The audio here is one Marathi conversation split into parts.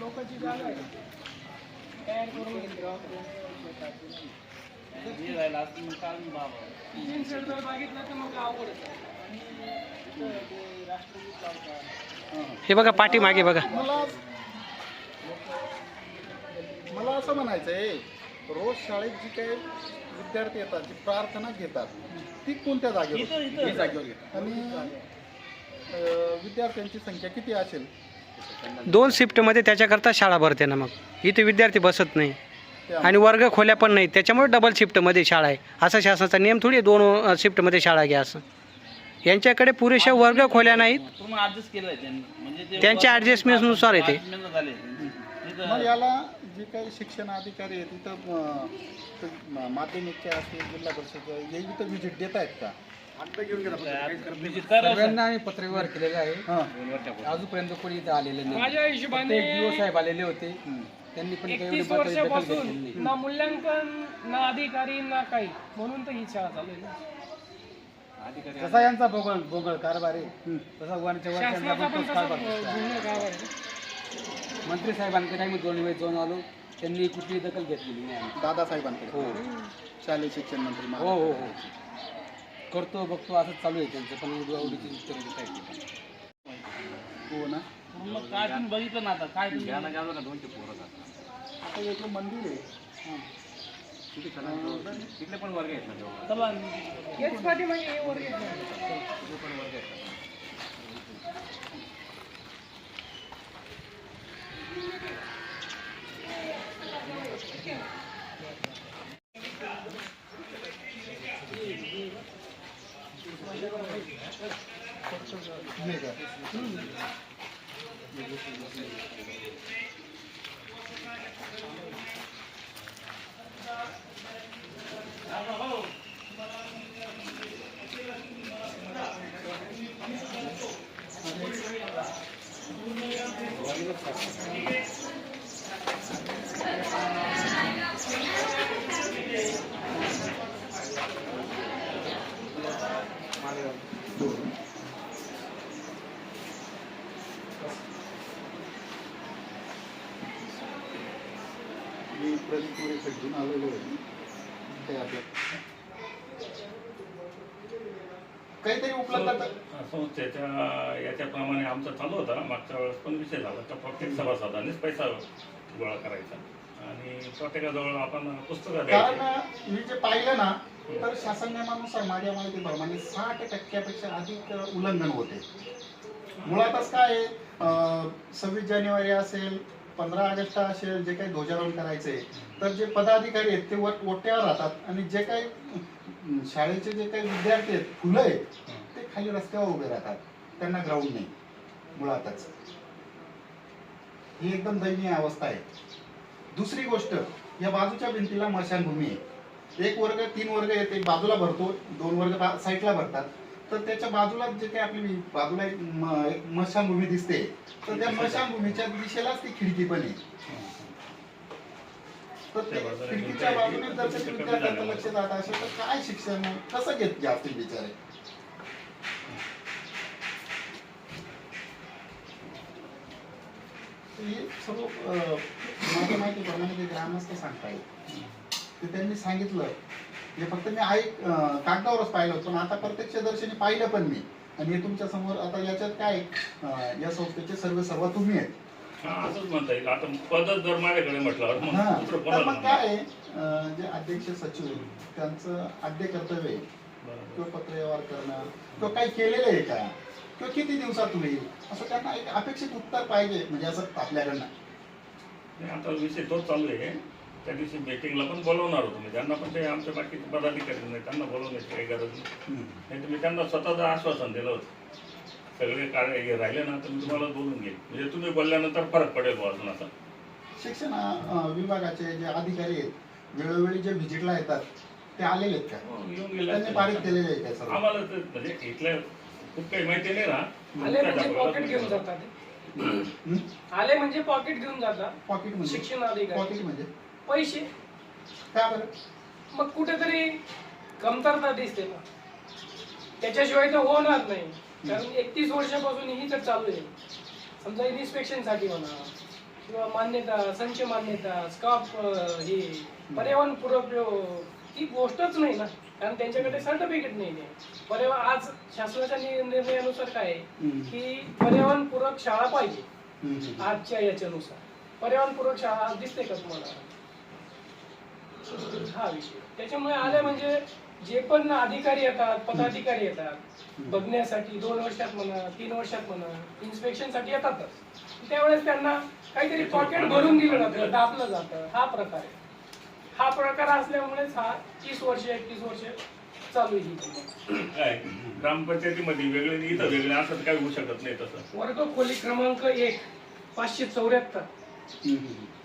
लोकांची जागा आहे. तयार करून तीन सेट जर बघितलं तर मग अवघड हे बघा पाठी मागे बघा. मला मला असं म्हणायचं आहे रोज शाळेत जी काही विद्यार्थी येतात जी प्रार्थना घेतात ती कोणत्या जागेवर? जागेवर घेतात. आणि अं, विद्यार्थ्यांची संख्या किती असेल? दोन शिफ्टमध्ये त्याच्याकरता शाळा भरते ना मग. इथे विद्यार्थी बसत नाही. आणि वर्ग खोल्या पण नाही. त्याच्यामुळे डबल शिफ्टमध्ये शाळा आहे. असा शासनाचा नियम थोडी आहे, दोन शिफ्टमध्ये शाळा घ्या असं. यांच्याकडे पुरेशा वर्ग खोल्या नाहीत. ऍडजस्ट केलंय त्यांनी म्हणजे ते. त्यांच्या ॲडजस्टमेंटनुसार येते adjustment झाले मग याला जे काही शिक्षण अधिकारी आहेत तिथं अं, म- माध्यमिकचे असतील जिल्हा परिषद हे इथं व्हिजिट देत आहेत का? सगळ्यांना आम्ही पत्रव्यवहार केलेला आहे. अजूनपर्यंत कोणी इथं आलेलं नाही. माझ्या हिशोबाने साहेब आलेले होते. त्यांनी पण काही एवढी एकतीस मात्र दखल घेतलेली वर्षापासून नाही. ना मूल्यांकन ना अधिकारी ना काही. म्हणून तर ही शाळा चालू आहे ना. जसा यांचा बोगळ बोगळ कारभार आहे. तसा वरच्या वरच्या शासनाचा पण तोच तसा कारभार दिसतो. गुन्हा गाव आहे मंत्री साहेबांकडे आम्ही दोन वेळेस जाऊन आलो. त्यांनी कुठलीही दखल घेतलेली नाही. दादासाहेबांकडे हो. शालेय शिक्षण मंत्री हो. हो हो. करतो बघतो असंच चालू आहे त्यांचं. पण आवडीची आहेत ते पण. हो ना? मग काय तुम्ही बघितलं ना आता? काय तुम्ही आता वेगळं मंदिर आहे. चला पाठीमागे हे वर्ग आहेत ना. हे का? आलेलो आहे ते आपलं काहीतरी उपलब्ध संस्थेच्या याच्याप्रमाणे आमचं चालू होतं. मागच्या वेळेस पण विषय झाला तर प्रत्येक सभासदानेच पैसा गोळा करायचा. आणि प्रत्येकाजवळ आपण पुस्तकं द्यायची. कारण मी जे पाहिलं ना तर शासन नियमानुसार माझ्या माहितीप्रमाणे साठ टक्क्यापेक्षा अधिक उल्लंघन होते. मुळातच काय आहे, अं, सव्वीस जानेवारी असेल पंधरा ऑगस्ट असेल जे काही ध्वजारोहण करायचे तर जे पदाधिकारी आहेत ते वट ओट्यावर राहतात आणि जे काही शाळेचे जे काही विद्यार्थी आहेत फुलं आहेत ते खाली रस्त्यावर उभे राहतात. त्यांना ग्राउंड नाही मुळातच. ही एकदम दयनीय अवस्था आहे. दुसरी गोष्ट या बाजूच्या भिंतीला मशानभूमी आहे. एक वर्ग तीन वर्ग येते बाजूला भरतो दोन वर्ग साईडला भरतात. तर त्याच्या बाजूला जे काही आपली बाजूला एक म- एक मशानभूमी दिसते. तर त्या मशानभूमीच्या दिशेलाच ती खिडकी पण आहे. तर ते त्या खिडकीच्या बाजूने जर तिथं ते कमी विद्यार्थ्यांचं. लक्ष जात असेल तर काय शिक्षण कसं घेत असतील बिचारे? हे सर्व अं, माझ्या माहितीप्रमाणे ते ग्रामस्थ सांगतायत ते त्यांनी सांगितलं हे फक्त मी अं, कागदावरच पाहिलं होतं. आता प्रत्यक्षदर्शनी पाहिलं पण मी. आणि हे तुमच्यासमोर आता याच्यात काय अं, या संस्थेचे सर्व सर्व तुम्ही आहेत. हा असंच म्हणता येईल. आता पदच जर माझ्याकडे म्हटल्यावर हा मग दुसरं तर कोणाला मग म्हणणार? काय आहे, अं, जे अध्यक्ष सचिव त्यांचं आद्य कर्तव्य आहे. बरोबर. किंवा पत्रव्यवहार करणं किंवा काही केलेलं आहे का? किंवा किती दिवसात होईल असं त्यांना एक अपेक्षित उत्तर पाहिजे म्हणजे असं आपल्याकडनं. नाही, आता विषय तोच चालू आहे. त्या दिवशी मीटिंगला पण बोलवणार होतो मी. त्यांना पण ते आमच्या बाकीचे पदाधिकारी नाही त्यांना बोलवण्याची काही गरज नाही. नाही तर मी त्यांना स्वतःचं आश्वासन दिलं होतं. सगळे कार्य हे राहिले ना तर मी तुम्हाला बोलून घेईन. म्हणजे तुम्ही बोलल्यानंतर फरक पडेल बुवा अजून असा शिक्षण विभागाचे जे अधिकारी आहेत वेळोवेळी जे व्हिजिटला येतात ते आलेले आहेत का? हो, येऊन गेले त्यांनी. पारित केलेले आहे का आम्हाला तर म्हणजे इथल्या खूप काही माहिती नाही ना. आले म्हणजे पॉकेट घेऊन जातात. हं? आले म्हणजे पॉकेट घेऊन जातात पॉकेट म्हणजे? शिक्षण अधिकारी. पॉकेट म्हणजे? पैसे? का बरं? मग कुठेतरी कमतरता दिसते ना त्याच्याशिवाय तर होणार नाही. कारण एकतीस वर्षापासून ही तर चालू आहे. समजा इन्स्पेक्शनसाठी म्हणा किंवा मान्यता संच मान्यता स्काफ हे पर्यावरण पूरक ही गोष्टच नाही ना. कारण त्यांच्याकडे सर्टिफिकेट नाही आहे. पर्यावरण आज शासनाच्या निर्णयानुसार काय आहे. की पर्यावरण पूरक शाळा पाहिजे. आजच्या याच्यानुसार. पर्यावरण पूरक शाळा दिसते का तुम्हाला? हा विषय त्याच्यामुळे आले म्हणजे जे पण अधिकारी येतात पदाधिकारी येतात बघण्यासाठी दोन वर्षात म्हणा तीन वर्षात म्हणा इन्स्पेक्शनसाठी येतातच. त्यावेळेस त्यांना काहीतरी पॉकेट भरून दिलं जातं दाबलं जातं. हा प्रकार आहे. हा प्रकार असल्यामुळेच हा तीस वर्ष एकतीस वर्ष चालू आहे. ही. काय? ग्रामपंचायतीमध्ये वेगळे आणि इथं वेगळे असं काही होऊ शकत नाही तसं. वर्ग खोली क्रमांक एक पाचशे चौऱ्याहत्तर.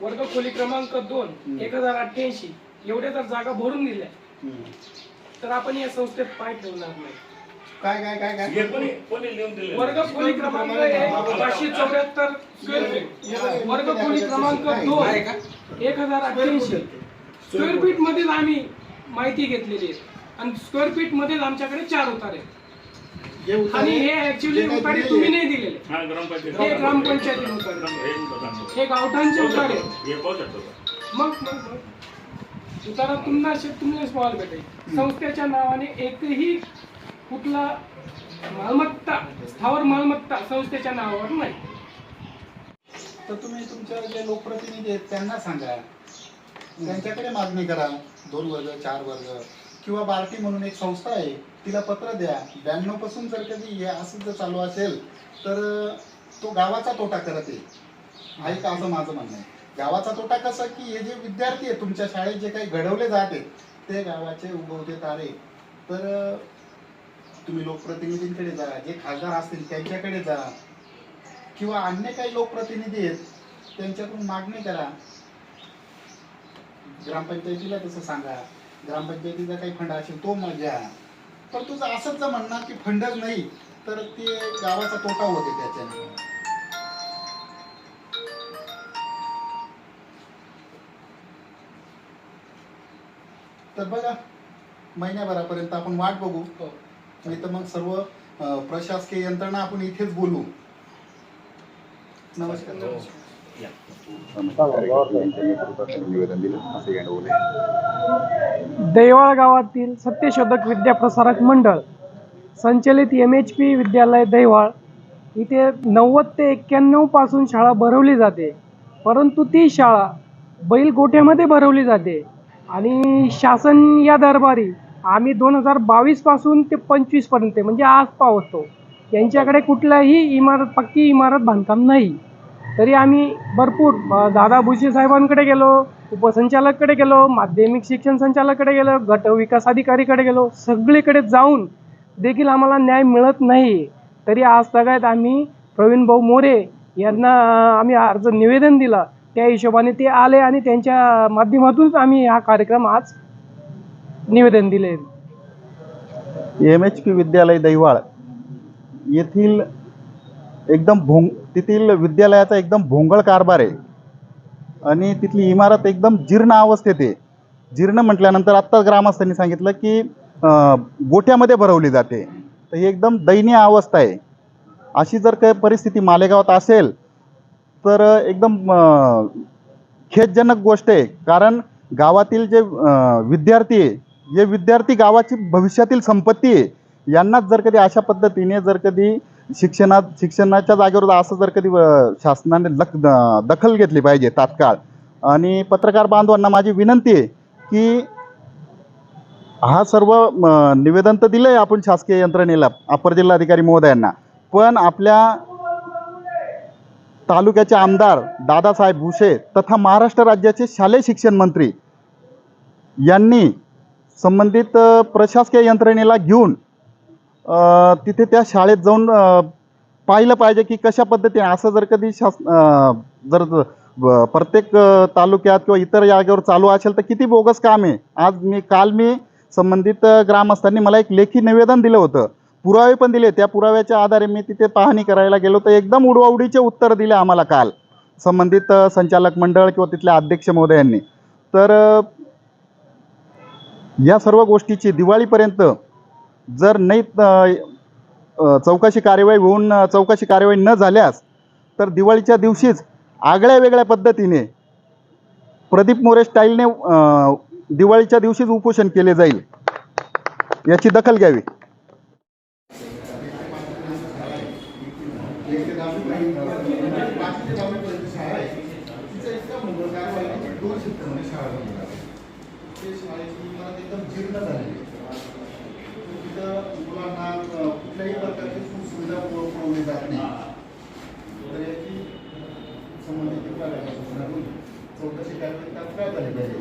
वर्ग खोली क्रमांक दोन एक हजार अठ्ठ्याऐंशी. एवढ्या जर जागा भरून दिल्या. हं. तर आपण या संस्थेत पाय ठेवणार नाही. काय काय काय हे काय कोणी कोणी लिहून दिले वर्ग खोली क्रमांक एक पाचशे चौऱ्याहत्तर स्क्वेअर फीट. वर्ग खोली क्रमांक दोन एक हजार अठ्ठ्याऐंशी. स्क्वेअर फीट मध्येच आम्ही माहिती घेतलेली आहे. आणि स्क्वेअर फीट मध्येच आमच्याकडे चार उतार आहेत. जे उतारे- आणि हे ऍक्च्युली जे काही उतारे तुम्ही नाही दिलेले. हा ग्रामपंचायत. हे ग्रामपंचायतीने उतारे दिले. हे. हे गावठाणचे उतारे आहेत. हे पाहू शकतो का? मग मग मग. उतारा तुम्हाला तुम्हाला पाहायला भेटेल. संस्थेच्या नावाने एकही कुठला मालमत्ता स्थावर मालमत्ता संस्थेच्या नावावर नाही. तर तुम्ही तुमच्या जे लोकप्रतिनिधी आहेत त्यांना सांगा. त्यांच्याकडे मागणी करा. दोन वर्ग चार वर्ग किंवा बार्टी म्हणून एक संस्था आहे तिला पत्र द्या. ब्याण्णवपासून जर कधी असं जर चालू असेल तर तो गावाचा तोटा करत आहे. आहे का असं माझं म्हणणं आहे. गावाचा तोटा कसा की हे जे विद्यार्थी आहेत तुमच्या शाळेत जे काही घडवले जात ते गावाचे उगवते तारे. तर तुम्ही लोकप्रतिनिधींकडे जा जे खासदार असतील त्यांच्याकडे जा. किंवा अन्य काही लोकप्रतिनिधी आहेत त्यांच्याकडून मागणी करा. ग्रामपंचायतीला तसं सांगा. ग्रामपंचायतीचा काही फंड असेल तो मग घ्या. पण तुझं असंच जर म्हणणार की फंडच नाही तर ते गावाचा तोटा होते त्याच्याने. तर बघा महिन्याभरापर्यंत आपण वाट बघू. नाही तर मग सर्व अं, प्रशासकीय यंत्रणा आपण इथेच बोलू. नमस्कार. निवेदन दिलं असं दैवाळ गावातील सत्यशोधक विद्याप्रसारक मंडळ संचलित एम एच पी विद्यालय दैवाळ इथे नव्वद ते एक्क्याण्णवपासून शाळा भरवली जाते. परंतु ती शाळा बैलगोठ्यामध्ये भरवली जाते. आणि शासन या दरबारी आम्ही दोन हजार बावीसपासून ते पंचवीसपर्यंत म्हणजे आज पावतो यांच्याकडे कुठलाही इमारत पक्की इमारत बांधकाम नाही. तरी आम्ही भरपूर दादा भुसे साहेबांकडे गेलो उपसंचालककडे गेलो माध्यमिक शिक्षण संचालककडे गेलो गट विकास अधिकारीकडे गेलो सगळीकडे जाऊन देखील आम्हाला न्याय मिळत नाही. तरी आज सगळ्यात आम्ही प्रवीण भाऊ मोरे यांना आम्ही अर्ज निवेदन दिलं. त्या हिशोबाने ते आले आणि त्यांच्या माध्यमातूनच आम्ही हा कार्यक्रम आज निवेदन दिले एम एच पी विद्यालय दैवाळ येथील एकदम भोंग तेथील विद्यालयाचा एकदम भोंगळ कारभार आहे. आणि तिथली इमारत एकदम जीर्ण अवस्थेत आहे. जीर्ण म्हटल्यानंतर आत्ताच ग्रामस्थांनी सांगितलं की गोठ्यामध्ये भरवली जाते. तर ही एकदम दयनीय अवस्था आहे. अशी जर काही परिस्थिती मालेगावात असेल तर एकदम खेदजनक गोष्ट आहे. कारण गावातील जे विद्यार्थी आहे जे विद्यार्थी गावाची भविष्यातील संपत्ती आहे. यांनाच जर कधी अशा पद्धतीने जर कधी शिक्षणात शिक्षणाच्या जागेवर असं जर कधी शासनाने लक द- दखल घेतली पाहिजे तात्काळ. आणि पत्रकार बांधवांना माझी विनंती आहे की हा सर्व निवेदन तर दिलं आहे आपण शासकीय यंत्रणेला अपर जिल्हाधिकारी महोदयांना. पण आपल्या तालुक्याचे आमदार दादासाहेब भुसे तथा महाराष्ट्र राज्याचे शालेय शिक्षण मंत्री यांनी संबंधित प्रशासकीय यंत्रणेला घेऊन तिथे त्या शाळेत जाऊन पाहिलं पाहिजे की कशा पद्धतीने असं जर कधी शास जर प्रत्येक तालुक्यात किंवा इतर जागेवर चालू असेल तर किती बोगस काम आहे. आज मी काल मी संबंधित ग्रामस्थांनी मला एक लेखी निवेदन दिलं होतं. पुरावे पण दिले. त्या पुराव्याच्या आधारे मी तिथे पाहणी करायला गेलो तर एकदम उडवाउडीचे उत्तर दिले आम्हाला काल. संबंधित संचालक मंडळ किंवा तिथल्या अध्यक्ष महोदयांनी तर या सर्व गोष्टीची दिवाळीपर्यंत जर नाही चौकशी कार्यवाही होऊन चौकशी कार्यवाही न झाल्यास तर दिवाळीच्या दिवशीच आगळ्या वेगळ्या पद्धतीने प्रदीप मोरे स्टाईलने दिवाळीच्या दिवशीच उपोषण केले जाईल. याची दखल घ्यावी ते शाळेची इमारत एकदम जीर्ण झालेली आहे. तिथं मुलांना अ, कुठल्याही प्रकारची सुखसुविधा पुरव- पुरवली जात नाही. तर याची संबंधित विभागाच्या सूचनातून चौकशी करावी तात्काळ झाली पाहिजे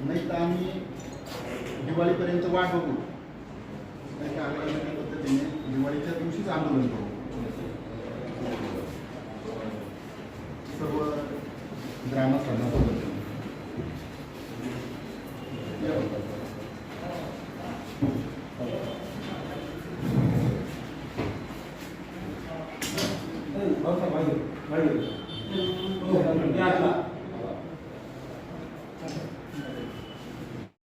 नाही तर आम्ही दिवाळीपर्यंत वाट बघू. नाही तर पद्धतीने दिवाळीच्या दिवशीच आंदोलन करू. सर्व ग्रामस्थांना